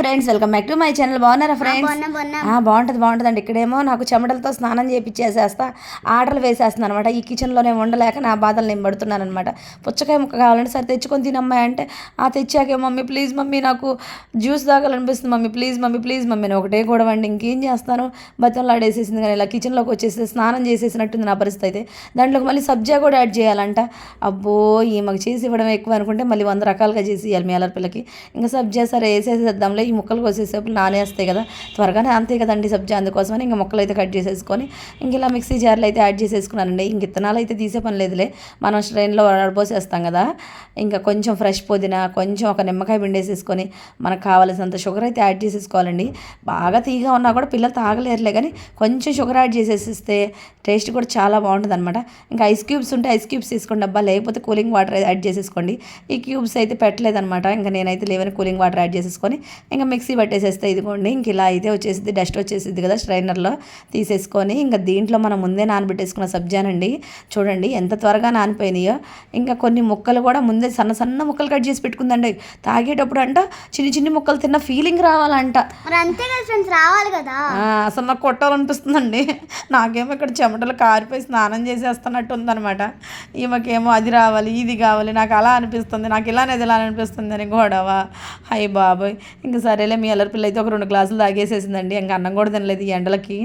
Friends welcome back to my channel బాగున్నారా friends బాగుంటుంది బాగుంటుందండి. ఇక్కడేమో నాకు చెమటలతో స్నానం చేపించేసేస్తా ఆర్డర్లు వేసేస్తున్నాను అనమాట ఈ కిచెన్లోనే ఉండలేక నా బాధలు నేను పడుతున్నాను అనమాట పుచ్చకాయ ముక్క కావాలంటే సరే తెచ్చుకొని తినమ్మాయి అంటే ఆ తెచ్చాకే మమ్మీ ప్లీజ్ మమ్మీ నాకు juice తాగాలనిపిస్తుంది. Mummy please mummy please mummy. నేను ఒకటే గొడవ అండి ఇంకేం చేస్తాను? బతంలో ఆడేసేసింది కానీ ఇలా కిచెన్లోకి వచ్చేసి స్నానం చేసేసినట్టుంది నా పరిస్థితి అయితే. దాంట్లోకి మళ్ళీ సబ్జా కూడా యాడ్ చేయాలంట. అబ్బో ఈమెకు చేసి ఇవ్వడం ఎక్కువ అనుకుంటే మళ్ళీ వంద రకాలుగా చేసి ఇవ్వాలి మీ అల్లరి పిల్లకి. ఇంకా సబ్జా సరే వేసేసేద్దాంలే. ఈ ముక్కలు కోసేసేపు నానేస్తాయి కదా త్వరగానే అంతే కదండి సబ్జా. అందుకోసమని ఇంకా ముక్కలు అయితే కట్ చేసేసుకొని ఇంక ఇలా మిక్సీ జార్లు అయితే యాడ్ చేసేసుకున్నానండి. ఇంక ఇత్తనాలు అయితే తీసే పని లేదులే మనం స్ట్రెయిన్లో వడపోసేస్తాం కదా. ఇంకా కొంచెం ఫ్రెష్ పుదీనా కొంచెం ఒక నిమ్మకాయ పిండేసేసుకొని మనకు కావాల్సినంత షుగర్ అయితే యాడ్ చేసేసుకోవాలండి. బాగా తీగా ఉన్నా కూడా పిల్లలు తాగలేరులే కానీ కొంచెం షుగర్ యాడ్ చేసేసిస్తే టేస్ట్ కూడా చాలా బాగుంటుంది అనమాట ఇంకా ఐస్ క్యూబ్స్ ఉంటే ఐస్ క్యూబ్స్ తీసుకోండి అబ్బా లేకపోతే కూలింగ్ వాటర్ యాడ్ చేసేసుకోండి. ఈ క్యూబ్స్ అయితే పెట్టలేదనమాట ఇంకా నేనైతే లేవని కూలింగ్ వాటర్ యాడ్ చేసేసుకొని ఇంకా మిక్సీ పట్టేసేస్తే ఇదిగోండి ఇంక ఇలా అయితే వచ్చేసింది డస్ట్ వచ్చేసింది కదా స్ట్రైనర్లో తీసేసుకొని ఇంకా దీంట్లో మనం ముందే నానబెట్టేసుకున్న సబ్జానండి. చూడండి ఎంత త్వరగా నానిపోయినాయో. ఇంకా కొన్ని ముక్కలు కూడా ముందే సన్న సన్న ముక్కలు కట్ చేసి పెట్టుకుందండి. తాగేటప్పుడు అంట చిన్ని చిన్ని ముక్కలు తిన్న ఫీలింగ్ రావాలంట. మరి అంతే కదా ఫ్రెండ్స్ రావాలి కదా? అసలు నాకు కొట్టాలనిపిస్తుందండి. నాకేమో ఇక్కడ చెమటలు కారిపోయి స్నానం చేసేస్తున్నట్టు ఉందనమాట ఈమెకేమో అది రావాలి ఇది కావాలి నాకు అలా అనిపిస్తుంది నాకు ఇలానేది ఇలా అనిపిస్తుంది అని గొడవ. హై బాబోయ్. ఇంక సరేలే మీ అల్లరి పిల్ల అయితే ఒక రెండు గ్లాసులు తాగేసేసిందండి. ఇంకా అన్నం కూడా తినలేదు ఈ ఎండలకి.